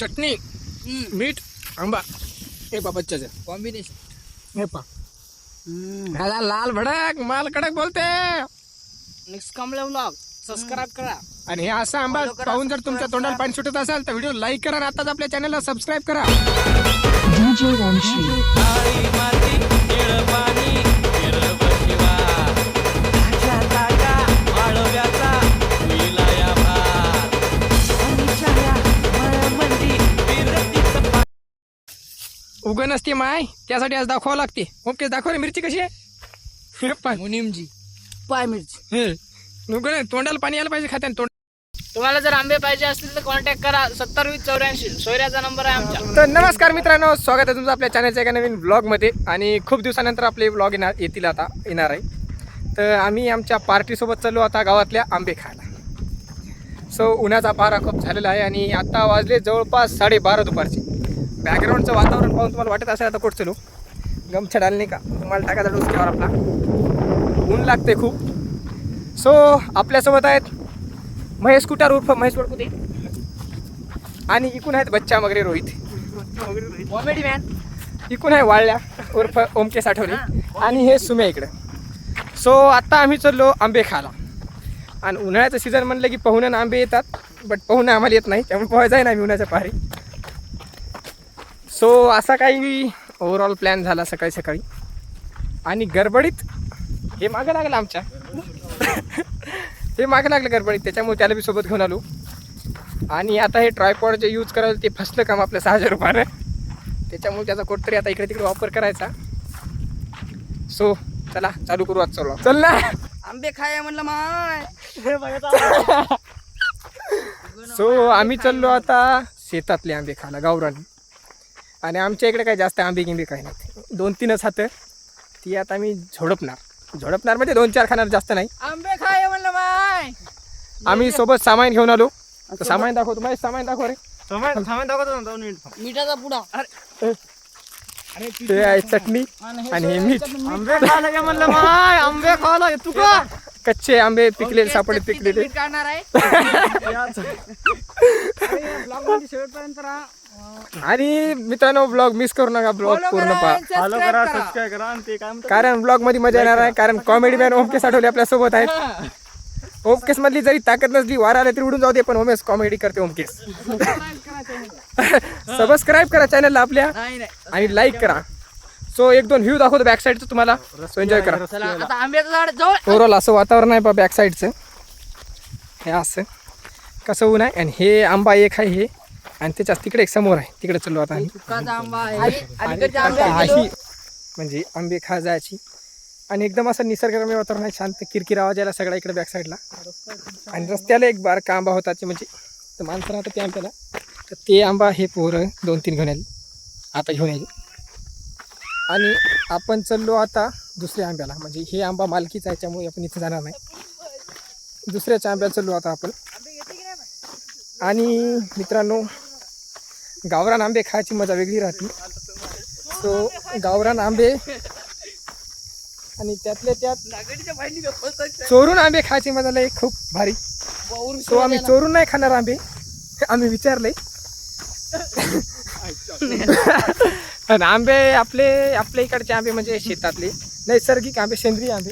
चटणी मीठ आंबा. हे पा बच्चाचं. कॉम्बिनेशन. हे पा. ह्याला लाल भडक माल कडक बोलते. नेक्स्ट कमला व्लॉग सबस्क्राईब करा. आणि हे असा आंबा पाहून जर तुमच्या तोंडाला करा. पाणी सुटत असेल तर व्हिडिओ लाईक करा आणि आताच आपल्या चॅनलला सबस्क्राईब करा. उगन असते माय. त्यासाठी आज दाखवावं लागते. ओके दाखव रे मिरची कशी आहे? पाय. मुनिमजी. पाय मिरची. हे. उगन आहे, तोंडाला पाणी यायला पाहिजे खात्याने तोंड. तुम्हाला जर आंबे पाहिजे असतील तर कॉन्टॅक्ट करा. सत्तर वीस चौऱ्याऐंशी. सोयऱ्याचा नंबर आहे आमच्या तर नमस्कार मित्रांनो स्वागत आहे तुमचं आपल्या चॅनलच्या एका नवीन ब्लॉगमध्ये आणि खूप दिवसानंतर आपले ब्लॉग येणार येतील आता येणार आहे. तर आम्ही आमच्या पार्टीसोबत चाललो आता गावातल्या आंबे खायला. सो उन्हाचा पारा खूप झालेला आहे आणि आता वाजले जवळपास साडेबारा दुपारचे. बॅकग्राऊंडचं वातावरण पाहून तुम्हाला वाटत असेल आता कुठं चलो गमछा डालणे का? तुम्हाला टाकायचा डोसक्यावर आपला. ऊन लागते खूप. सो आपल्यासोबत आहेत महेश कुटार उर्फ महेश वडकुते आणि इकून आहेत बच्चा मगरे रोहित. कॉमेडी मॅन इकून आहे वाळल्या उर्फ ओमके साठवणे आणि हे सुम्या इकडं. सो आत्ता आम्ही चाललो आंबे खायला. आणि उन्हाळ्याचं सीझन म्हणलं की पाहुण्यानं आंबे येतात बट पाहुणे आम्हाला येत नाही त्यामुळे पोहायचं आहे ना आम्ही उन्हाच्या पारी. सो असा काही ओव्हरऑल प्लॅन झाला सकाळी सकाळी. आणि गडबडीत हे मागं लागलं आमच्या. हे मागं लागलं गडबडीत त्याच्यामुळे त्याला बी सोबत घेऊन आलो. आणि आता हे ट्रायपॉड जे यूज करायला ते फसलं काम आपलं सहा हजार रुपयानं. त्याच्यामुळे त्याचा कुठतरी आता इकडे तिकडे वापर करायचा. सो चला चालू करू आज चालू चल ना. आंबे खाय म्हणलं माय. सो आम्ही चाललो आता शेतातले आंबे खायला गावरान. आणि आमच्या इकडे काही जास्त आंबे गिंबे काही नाही. दोन तीनच हात. ती आता आम्ही झोडपणार. झोडपणार म्हणजे दोन चार खाणार जास्त नाही. आंबे खाय म्हणलं माय. आम्ही सोबत सामान घेऊन आलो. सामान दाखव तुम्हाला सामान दाखव रे. मिठाचा पुडा. ते आहे चटणी आणि हे मीठ. आंबे खायला म्हणलं माय आंबे खायला तू का कच्चे आंबे पिकलेले सापडे पिकलेले. काढणार आहे. आणि मित्रांनो ब्लॉग मिस करू नका ब्लॉग पूर्ण करा पहा. कारण ब्लॉगमध्ये मजा येणार आहे कारण कॉमेडी मॅन ओमकेश आठवले आपल्यासोबत आहेत ओमकेश मधली जरी ताकद नसली वार आले तरी उडून जाऊ दे पण ओमेश कॉमेडी करते ओमकेश सबस्क्राईब करा चॅनलला आपल्या नाही नाही. आणि लाईक करा. सो एक दोन व्ह्यू दाखवतो बॅक साईडचं तुम्हाला. सो एन्जॉय करा. ओव्हरऑल असं वातावरण आहे बा बॅक साईडचं हे असं. कसं ऊन आहे? आणि हे आंबा एक आहे हे. आणि त्याच्याच तिकडे एक समोर आहे. तिकडे चाललो आता म्हणजे आंबे खा जायची आणि एकदम असं निसर्गरम्य वातावरण आहे शांत किरकिर आवाज यायला सगळ्या इकडे बॅक साईडला आणि रस्त्याला एक बार आंबा होता ते म्हणजे तर माणसं राहतं ते आंब्याला तर ते आंबा हे पोरं दोन तीन घेऊन आले. आता घेऊन यायचे आणि आपण चाललो आता दुसऱ्या आंब्याला. म्हणजे हे आंबा मालकीचा आहे त्यामुळे आपण इथे जाणार नाही. दुसऱ्याच्या आंब्याला चाललो आता आपण. आणि मित्रांनो गावरान आंबे खायची मजा वेगळी राहते. सो गावरान आंबे आणि त्यातल्या त्यात चोरून आंबे खायची मजा खूप भारी. सो आम्ही चोरून नाही खाणार आंबे आम्ही विचारले. आणि आंबे आपले आपल्या इकडचे आंबे म्हणजे शेतातले नैसर्गिक आंबे सेंद्रिय आंबे.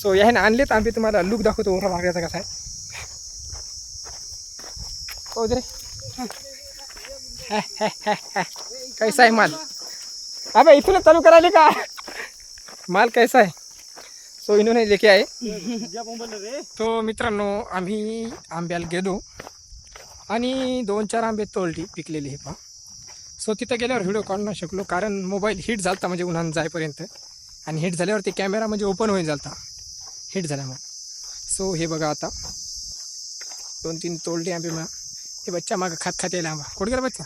सो याने आणलेत आंबे तुम्हाला लुक दाखवतो ओरा भागाचा कसा आहे. कैसा आहे माल? अबे इथूनच चालू करायले का? माल कैसा आहे सो इन्होंने लेके आए। तो मित्रांनो आम्ही आंब्याला गेलो. आणि दोन चार आंबे तोडली पिकलेली हे पहा. सो तिथं गेल्यावर व्हिडिओ काढू नाही शकलो कारण मोबाईल हिट झालता म्हणजे उन्हानं जाईपर्यंत. आणि हिट झाल्यावर ते कॅमेरा म्हणजे ओपन होईल झालता हिट झाल्यामुळे. सो हे बघा आता. दोन तीन तोडले आंबे मला हे बच्चा मागं खात खात यायला आंबा. कुठे गेला बच्चा?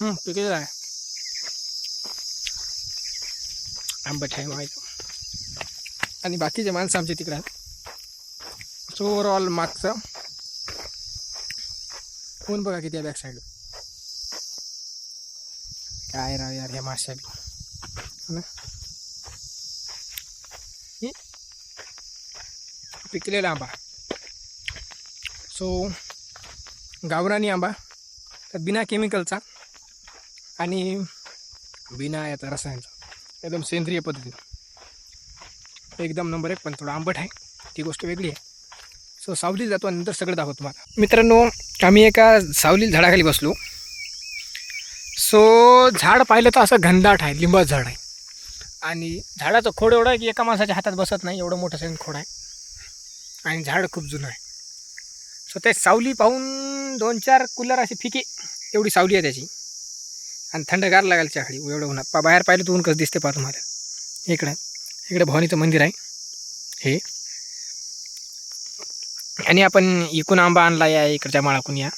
हं पिकलेला आहे. आंबट आहे. माहिती आणि बाकीचे माणसं आमचे तिकडे आहेत. सो ओवरऑल मागचं. ऊन बघा किती बॅक साईड काय राव यार ह्या माश्या बी हो ना? पिकलेला आंबा. सो गावरानी आंबा. तर बिना केमिकलचा आणि बिना याचा रसायनचा. एकदम सेंद्रिय पद्धतीनं. एकदम नंबर एक पण थोडं आंबट आहे. ती गोष्ट वेगळी आहे. सो सावली जातो आणि नंतर सगळं दाखवतो तुम्हाला. मित्रांनो आम्ही एका सावली झाडाखाली बसलो. सो झाड पाहिलं तर असं घनदाट आहे लिंबाचं झाड आहे. आणि झाडाचं खोड एवढं आहे की एका माणसाच्या हातात बसत नाही एवढं मोठं साईन खोड आहे. आणि झाड खूप जुनं आहे. सो ते सावली पाहून दोन चार कूलर अशी फिके एवढी सावली आहे त्याची. आणि थंडगार लागायला चाकडी एवढं उन्हात पा बाहेर पाहिलं तर ऊन कसं दिसते पहा तुम्हाला. इकडं. इकडे भवानीचं मंदिर आहे. हे. आणि आपण इकून आंबा आणला या इकडच्या माळाकून या.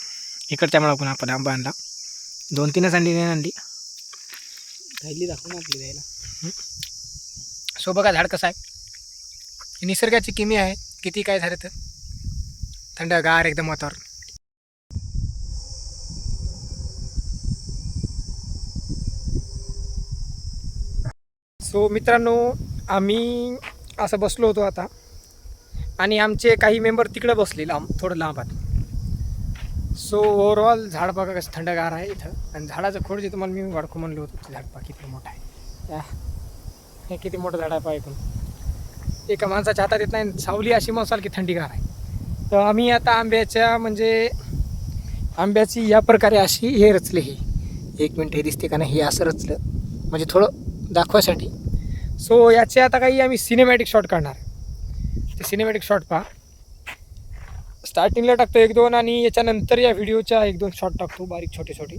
इकडच्या माळाकून आपण आंबा आणला. दोन तीनच अंडी नाही आणली. थैली दाखवून आपली द्यायला. सो बघा झाड कसं आहे. निसर्गाची किमी आहे. किती काय झालं तर. थंडगार एकदम वातावरण. सो मित्रांनो आम्ही असं बसलो होतो आता. आणि आमचे काही मेंबर तिकडे बसले लांब थोडं लांबात. सो ओव्हरऑल झाड बघा कसं थंडगार आहे इथं. आणि झाडाचं खोड जे तुम्हाला मी वाडखू म्हणलो होतो ते झाड पहा किती मोठं आहे. या. हे किती मोठं झाड आहे पहा ऐकून एका माणसाच्या हातात येत नाही सावली अशी मसाल की थंडीगार आहे. तर आम्ही आता आंब्याच्या म्हणजे आंब्याची या प्रकारे अशी हे रचले हे एक मिनिट हे दिसते का नाही? हे असं रचलं. म्हणजे थोडं दाखवासाठी सो याचे आता काही आम्ही सिनेमॅटिक शॉट काढणार ते सिनेमॅटिक शॉट पहा. स्टार्टिंगला टाकतो एक दोन आणि याच्यानंतर या व्हिडिओच्या एक दोन शॉट टाकतो बारीक छोटे छोटे.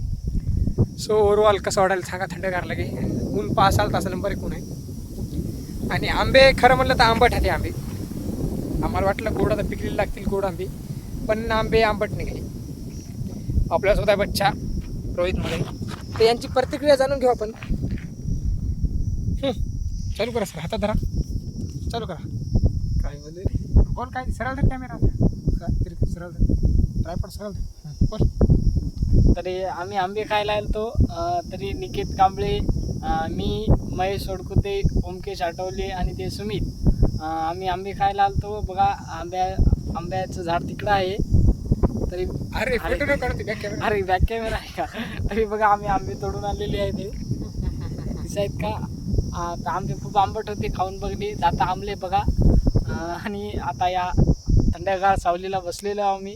सो ओव्हरऑल कसं वाटायला सांगा थंडगार लगे. ऊन पाच असाल तसा नंबर एक ऊन आहे. आणि आंबे खरं म्हणलं तर आंबट आहे आंबे. आम्हाला वाटलं गोड आता पिकलेले लागतील गोड आंबे. पण आंबे आंबट निघाले आपल्यासोबत आहे बच्चा रोहित मध्ये तर यांची प्रतिक्रिया जाणून घेऊ आपण. चालू करा सर हातात धरा. चालू करा. काय बोलले बोल काय? सरळ धर कॅमेरा सरळ धर. ट्रायपॉड सरळ धर. बोल. तरी आम्ही आंबे खायला आलतो. अं, तरी निकेत कांबळे मी महेश सोडकुते ओमकेश आठवले आणि ते सुमित. आम्ही आंबे खायला आलतो. बघा आंब्या आंब्याचं झाड तिकडं आहे. तरी अरे फोटो न काढते बॅक कॅमेरा अरे बॅक कॅमेरा आहे का? तरी बघा आम्ही आंबे तोडून आणलेले आहे ते. दिसायत का? आता आंबे खूप आंबट होते खाऊन बघली. आता आंबले बघा. आणि आता या थंडगार सावलीला बसलेलो आहो मी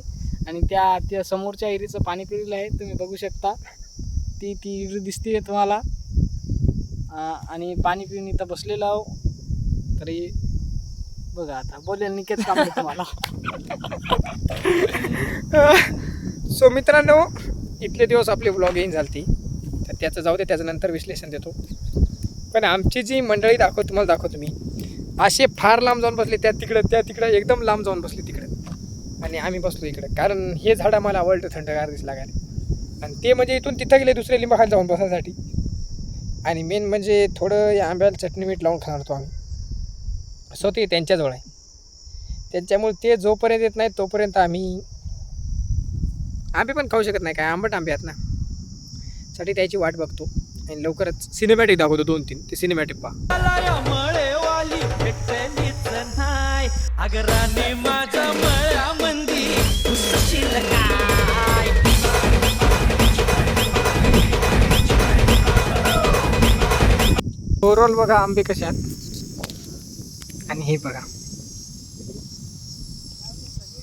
आणि त्या त्या समोरच्या एरीचं पाणी पिलेलं आहे तुम्ही बघू शकता. ती ती इरी दिसते तुम्हाला. आणि पाणी पिऊन इथं बसलेलो आहो. तरी बघा आता. बोलेल निकेत काम तुम्हाला. सो मित्रांनो इथले दिवस आपले ब्लॉग येईन झालती. तर त्याचं जाऊ दे त्याचं नंतर विश्लेषण देतो. पण आमची जी मंडळी दाखव तुम्हाला दाखवतो मी. असे फार लांब जाऊन बसले त्या तिकडं त्या तिकडं एकदम लांब जाऊन बसले तिकडं. आणि आम्ही बसलो इकडं. कारण हे झाड आम्हाला आवडतं थंडगार दिस लागायला आणि ते म्हणजे इथून तिथं गेले दुसऱ्या लिंबाखाली जाऊन बसायसाठी. आणि मेन म्हणजे थोडं या आंब्याला चटणी मीठ लावून खाणार होतो आम्ही. सो ते त्यांच्याजवळ आहे. त्यांच्यामुळे ते जोपर्यंत येत नाही तोपर्यंत आम्ही आंबे पण खाऊ शकत नाही काय? आंबट आंबे आहेत ना. साठी त्याची वाट बघतो. आणि लवकरच सिनेमॅटिक दाखवतो दोन तीन. ते सिनेमॅटिक पहा. नाही ओव्हरऑल बघा आंबे कसे आहेत. आणि हे बघा.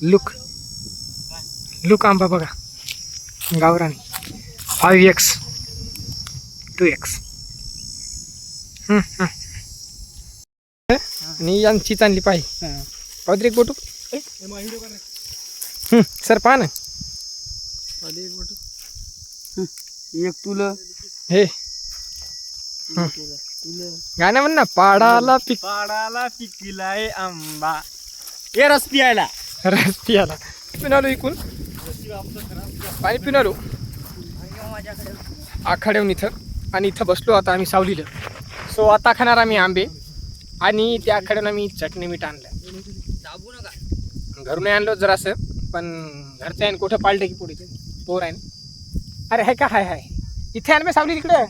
लुक लुक आंबा बघा. गावरानी. Five X two X. आणि यांची चांगली पाहिजे पाहू एक बोटू. हं, सर पहा ना. एक तुला. हे. गाणं म्हण ना पाडाला पिक पाडाला पिकलाय आंबा. ए रस पियायला. रस पियाला. आलो इकून. पाणी आलो आखाड्याहून इथं. आणि इथं बसलो आता आम्ही सावलीला. सो आता खाणार आम्ही आंबे. आणि त्या आखाड्यानं आम्ही चटणी मीठ आणलं घरून आणलो जरासं पण घरचं आहे कुठं पाळते की पुढे पोर आहे ना. अरे हाय का? हाय हाय. इथे आंबे सावली तिकडे.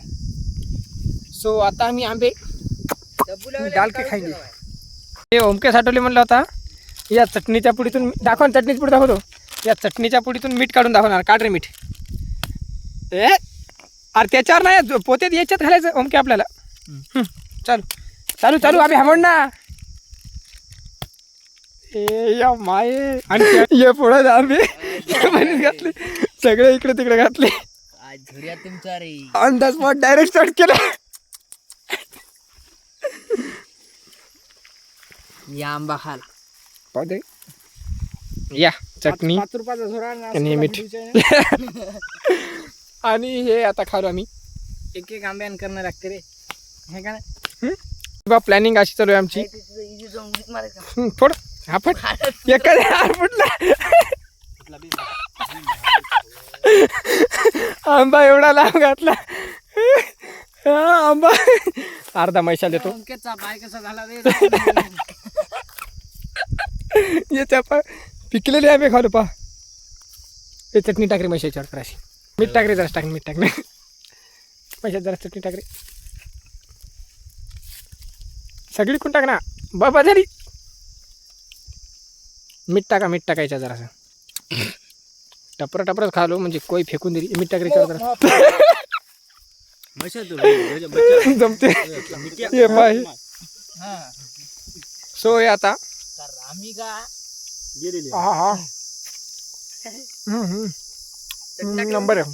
सो आता आम्ही आंबे डाल के खाईले हे ओमके साठवले म्हणलं होता या चटणीच्या पुढीतून दाखव ना, चटणीची पुढे दाखवतो. या चटणीच्या पुडीतून मीठ काढून दाखवणार. काढ रे मीठ. ए! अरे त्याच्यावर नाही पोत्यात याच्यात घालायचं ओमके आपल्याला. हं, चालू. चालू चालू आम्ही हमड ना. ए या माये. आणि त्या- ये पुढे आम्ही. म्हणून घातले. सगळे इकडे तिकडे घातले. आज झुऱ्या तुमचा रे. On the spot direct start केलं. या आंबा खाला. पाहू दे. या चटणी. पाच रुपयाचा झोरा आणि आणि मीठ. आणि हे आता खालो आम्ही. एक एक आंब्यान करणं लागते रे. हे का नाही? बा प्लॅनिंग अशी चालू आहे आमची. फोड. हा फोड. एखाद्या फुटला. आंबा एवढा लांब घातला. हा, आंबा. अर्धा मैशाल देतो. पाय कसा झाला रे. याच्या पा पिकलेले आंबे खालो पा. ते चटणी टाकरी मैशाच्यावर करायची मीठ टाकरे जरा टाक मीठ टाकणे मैशात जरा चटणी टाकरे सगळी कोण टाक ना. बाबा झाली. मीठ टाका मीठ टाकायच्या जरासं टपर टपरच खालो म्हणजे कोई फेकून दिली. मीठ टाकरीच्यावर जरा. जमते. हा. सो हे आता. तर आम्ही का हा हा. हम्म, हम्म. हम्म, नंबर आहे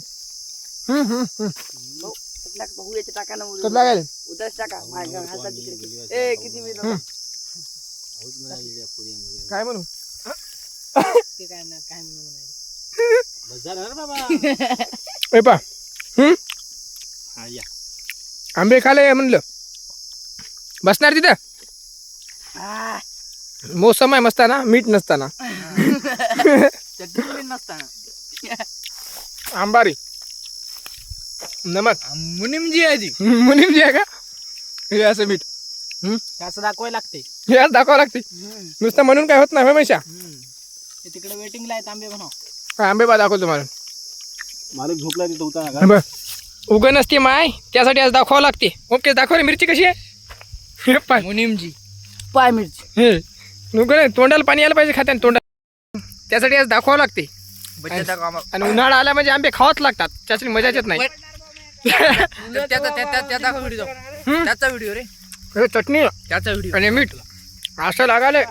लागेल हम्म. काय म्हणू? ते काय म्हणून ए पा. हम्म? आंबे खाले म्हणलं. बसणार तिथं? मोसम आहे मस्ताना मीठ नसताना. चटणी नसताना. आंबारी. नमक. मुनिमजी आहे ती. मुनीम जे आहे का? हे असं मीठ. असं दाखवायला लागते. हे असं दाखवावं लागते. नुसतं म्हणून काय होत नाही मैशा? ते तिकडे वेटिंगला आहेत आंबे बनव आंबे बा दाखवतो मला मालक झोपला तिथं होता बरं. उगं नसते माय. त्यासाठी आज दाखवावं लागते. ओके दाखव रे मिरची कशी आहे? हे पाय. मुनिमजी पाय मिरची. हे. उगं नाही तोंडाला पाणी यायला पाहिजे खात्याने तोंडाला. त्यासाठी आज दाखवावं लागते. आणि उन्हाळा आला म्हणजे आंबे खावाच लागतात. त्यासाठी मजाच येत नाही. त्याचा व्हिडिओ. हम्म. त्याचा व्हिडिओ रे. चटणी. त्याचा व्हिडिओ. आणि मीठ. असं लागाले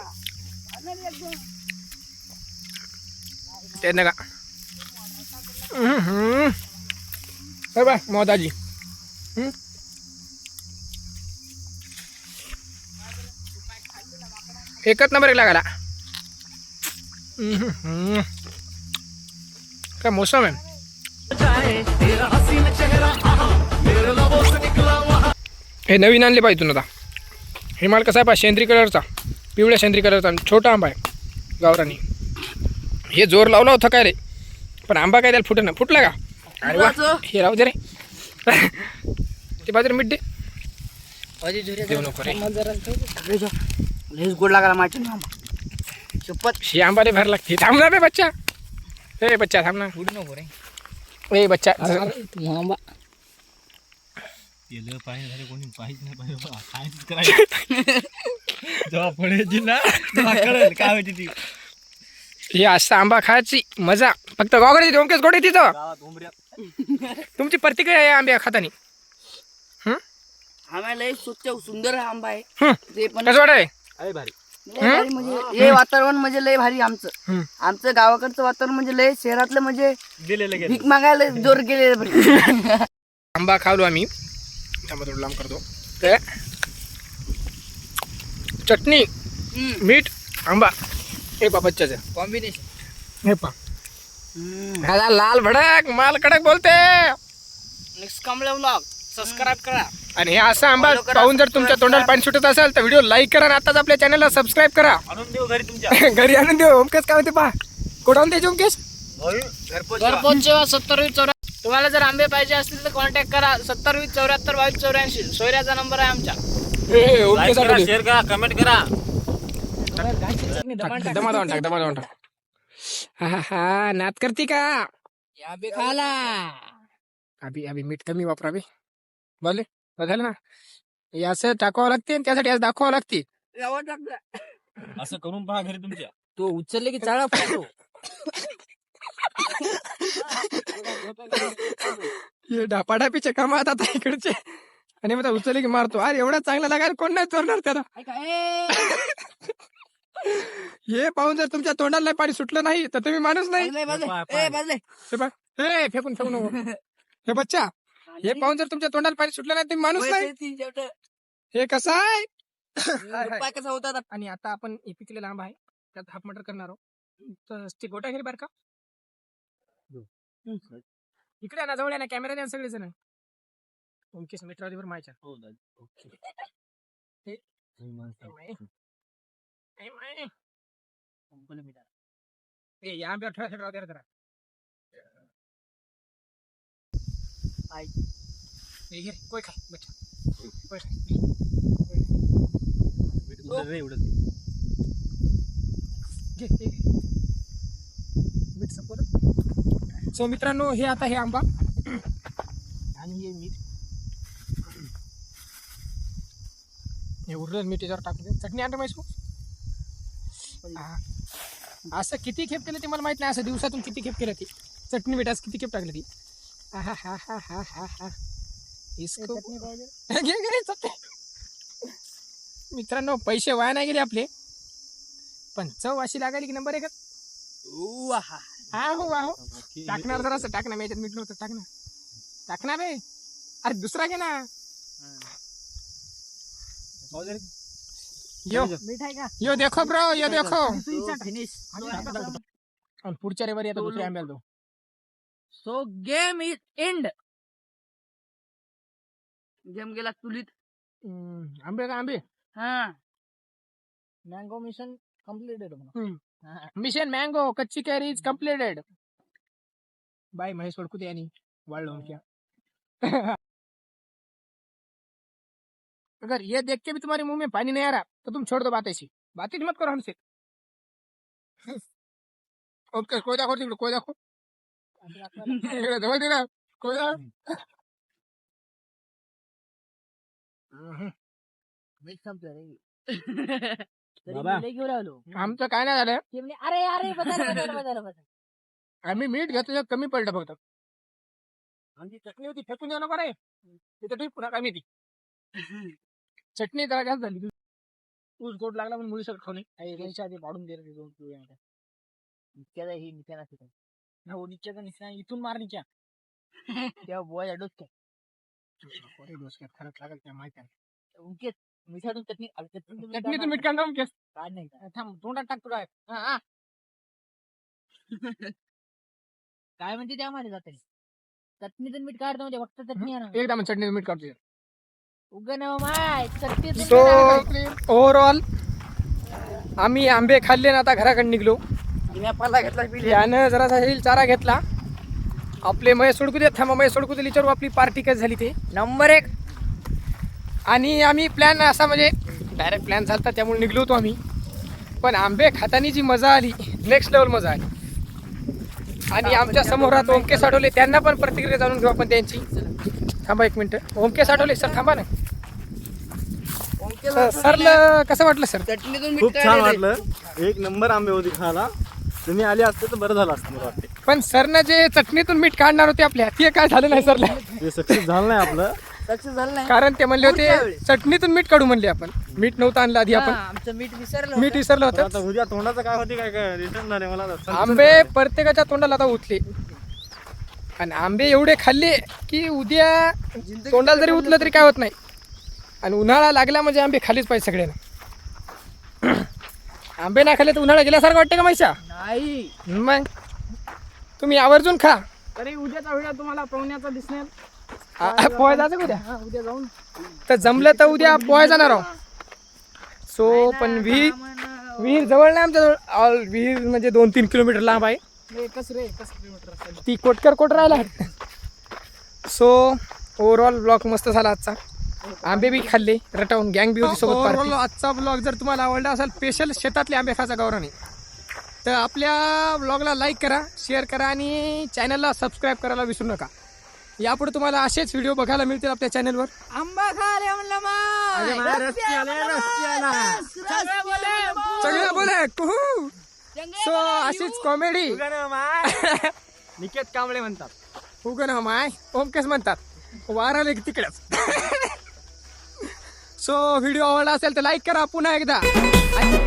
ते नका. हम्म. हे बा मोदाजी. हम्म. एकच नंबर एक लागाला हम्म. काय मोसम आहे हे नवीन आणले पाहिजे तुम्ही आता. हे माल कसा आहे पा शेंद्री कलरचा. पिवळ्या शेंद्री कलरचा आणि छोटा आंबा आहे गावरानी. हे जोर लावला होता काय रे? पण आंबा काय त्याला फुट ना फुटला का? अरे वा हे राहू दे रे. ते बाजूला मिठ दे देऊ नको रे. गोड लागला माझ्या आंबा शपथ. हे आंबाले भर लागते. थांब ना बे बच्चा. ए बच्चा थांब ना उड नको रे ए बच्चा आंबा केलं पाहिजे झाले कोणी पाहिजे नाही पाहिजे बा. काहीच करायचं जेव्हा पडायची ना तेव्हा कळेल काय होती ती हे असं आंबा खायची मजा फक्त गावाकडे ओमकेच गोडे तिथं तुमची प्रतिक्रिया आहे आंब्या खातानी आम्हाला लय स्वच्छ सुंदर आंबा आहे हं. ते पण कसं वाटत आहे भारी लय भारी म्हणजे हे वातावरण म्हणजे लय भारी आमचं. आमचं गावाकडचं वातावरण म्हणजे लय शहरातलं म्हणजे दिलेलं गेलं. भीक मागायला जोर गेले आंबा खावलो आम्ही. थोडं लांब करतो. ते चटणी मीठ आंबा. हे पा बच्चाचं. कॉम्बिनेशन हे पा. ह्याला लाल भडक माल कडक बोलते. नेक्स्ट कमळे ब्लॉग सबस्क्राईब करा. आणि हे असं आंबा पाहून जर तुमच्या तोंडाला पाणी सुटत असेल तर व्हिडिओ लाईक करा आणि आताच आपल्या चॅनलला सबस्क्राईब करा. आणून देऊ घरी तुमच्या. घरी आणून देऊ. ओमकेश काय म्हणते पा कुठं आणून द्यायचे ओमकेश? घरपोच घरपोच सेवा सत्तर वीस चौऱ्या तुम्हाला जर आंबे पाहिजे असतील तर कॉन्टॅक्ट करा. सत्तर वीस चौऱ्याहत्तर बावीस चौऱ्याऐंशी. सोयऱ्याचा नंबर आहे ओमकेश करा आठवले. शेअर करा कमेंट करा. टाक, दमा जाऊन टाक दमा जाऊन टाक हा हा हा नात करते का? आंबे खाला. अभि अभि मीठ कमी वापरावे बोले झालं ना. हे असं टाकावं लागते आणि त्यासाठी आज दाखवावं लागते. असं करून पहा घरी तुमच्या. तो उचलले की चाळा पडतो हे डापाडापीचे काम आता इकडचे. आणि मग उचलले की मारतो. अरे एवढा चांगला लागायला कोण नाही चोरणार त्याला? हे पाहून जर तुमच्या तोंडाला नाही पाणी सुटलं नाही तर तुम्ही माणूस नाही. हे बघ, हे फेकून फेकून नको. हे बच्चा हे पाहून जर तुमच्या तोंडाला पाणी सुटलं नाही तुम्ही माणूस नाही. हे कसं आहे? हाय, कसा होता आता? आणि आता आपण हे पिकलेला आंबा आहे. त्यात हाफ मटर करणार आहोत. तर ते गोटा घे रे बरं का? हम्म. इकडे ना जवळ आहे ना कॅमेरा द्या सगळे जण ओमकेश मित्रावरी मायच्या. ए, माय. ए, या आंब्यावर ठेवा ठेवा कोय घे घे. मीठ सो मित्रांनो हे आता हे आंबा आणि हे मीठ हे उरलं मीठ याच्यावर टाकून दे. चटणी आणतो माहिती असं किती खेप केलं ते मला माहीत नाही असं दिवसातून किती खेप केलं ती चटणी मीठास किती खेप टाकलं ती इसको मित्रांनो पैसे वाया नाही गेले आपले. पण चव अशी लागायली की नंबर एकच ऊ, आहा. आहो आहो टाकणार जरा असं टाकणार मी याच्यात मीठ नव्हतं टाकणार टाकणार रे अरे दुसरा घे ना. यो. यो देखो ब्रो यो देखो. फिनिश आणि पुढच्या रविवारी आता दुसऱ्या आंब्याला जाऊ. So game is end game गेला चुलीत हम्म, आंबे का आंबे? हा. Mango mission completed mission mango कच्ची कैरी is completed by Mahesh Vadkute यांनी वाळलो क्या अगर ये देख के भी तुम्हारे मुँह में पानी नहीं आ रहा तो तुम छोड़ दो बात ऐसी. बात ही मत करो हमसे. ओके कोई देखो कोई दाखो. जवळ बाबा. घेऊन आलो आमचं काय नाही झालं. ते म्हणे, अरे अरे बदल बदल बदल बदल. आम्ही मीठ घेतलं कमी पडलं फक्त. आमची चटणी होती फेकून देऊ नका रे. तिथे तुम्ही पुन्हा कमी ती चटणी जरा जास्त झाली. ऊस गोड लागला म्हणून मुली सगळं खाऊन पैसे आधी पाडून दे रे दोन मिठ्या. इतक्याला ही निशाणा हो निच्च्याचा निशाणा इथून मार निच्या तेव्हा बोय डोसक्या अरे डोसक्यात खरंच लागेल त्या माहिती उंकेच मिठातून चटणी चटणी तुम्ही चटणी काय कांदा केस. काढ नाही? थांब तोंडात टाक तुला हा, हा. काय म्हणते त्या माझ्या जाते. चटणीतून मीठ काढतो म्हणजे फक्त चटणी आहे ना एकदा मग चटणी मीठ काढतो उग ना माय चटणी ओव्हरऑल आम्ही आंबे खाल्ले ना आता घराकडे निघलो. पाला घेतला यानं जरासा येईल चारा घेतला. आपले मय सोडकू देत थांबा मय सोडकू दिली विचारू आपली पार्टी कशी झाली ते? नंबर एक. आणि आम्ही प्लॅन असा म्हणजे डायरेक्ट प्लॅन झाला त्यामुळे निघलो होतो आम्ही. पण आंबे खातानी जी मजा आली नेक्स्ट लेवल मजा आली. आणि आमच्यासमोर आता ओमके साठवले त्यांना पण प्रतिक्रिया जाणून घेऊ आपण त्यांची. थांबा एक मिनिट. ओमके साठवले सर थांबा ना. सर सरला कसं वाटलं सर? खूप छान वाटलं. एक नंबर आंबे होते खायला. तुम्ही आले असते तर बरं झालं असतं मला वाटते पण सरनं जे चटणीतून मीठ काढणार होते आपल्या ते काय झालं नाही सरला? ते सक्सेस झालं नाही आपलं. सक्सेस झालं नाही. कारण ते म्हणले पुढच्या होते. चटणीतून मीठ काढू म्हणले आपण. मीठ नव्हतं आणलं आधी हा, आपण. आमचं मीठ विसरलं मीठ होतं. विसरलं पण होतं आता उद्या तोंडाचं काय होते काय काय दिसणार नाही मला आता. आंबे प्रत्येकाच्या तोंडाला आता उठले. आणि आंबे एवढे खाल्ले की उद्या तोंडाला जरी उठलं तरी काय होत नाही. आणि उन्हाळा लागला म्हणजे आंबे खालीच पाहिजे सगळ्यांना. आंबे नाही खाल्ले तर उन्हाळा गेल्यासारखं वाटतं का माहिशा? नाही. मग? तुम्ही आवर्जून खा. तरी उद्याचा व्हिडिओ तुम्हाला पाहुण्याचा दिसणार आ- पोहाय जायचं का उद्या? हा उद्या जाऊन. तर जमलं तर उद्या पोहाय जाणार आहो सो पण विहीर विहीर जवळ नाही आमच्या जवळ. ऑल विहीर म्हणजे दोन तीन किलोमीटर लांब आहे. एकच रे? एकच किलोमीटर असेल? ती कोटकर कोट राहिला. सो ओव्हरऑल ब्लॉग मस्त झाला आजचा. आंबे बी खाल्ले रटावून गँग बी होती सोबत आजचा ब्लॉग जर तुम्हाला आवडला असेल स्पेशल शेतातले आंबे खायचा गौरवने. तर आपल्या ब्लॉगला लाईक करा शेअर करा आणि चॅनलला सबस्क्राईब करायला विसरू नका. यापुढे तुम्हाला असेच व्हिडिओ बघायला मिळतील आपल्या चॅनलवर आंबा खाले म्हणलं माय सगळ्या बोला कुहू. सो अशीच कॉमेडी निकेत कांबळे म्हणतात. उगन माय ओमकेच म्हणतात. वाराले तिकडेच. सो व्हिडिओ आवडला असेल तर लाईक करा पुन्हा एकदा. आणि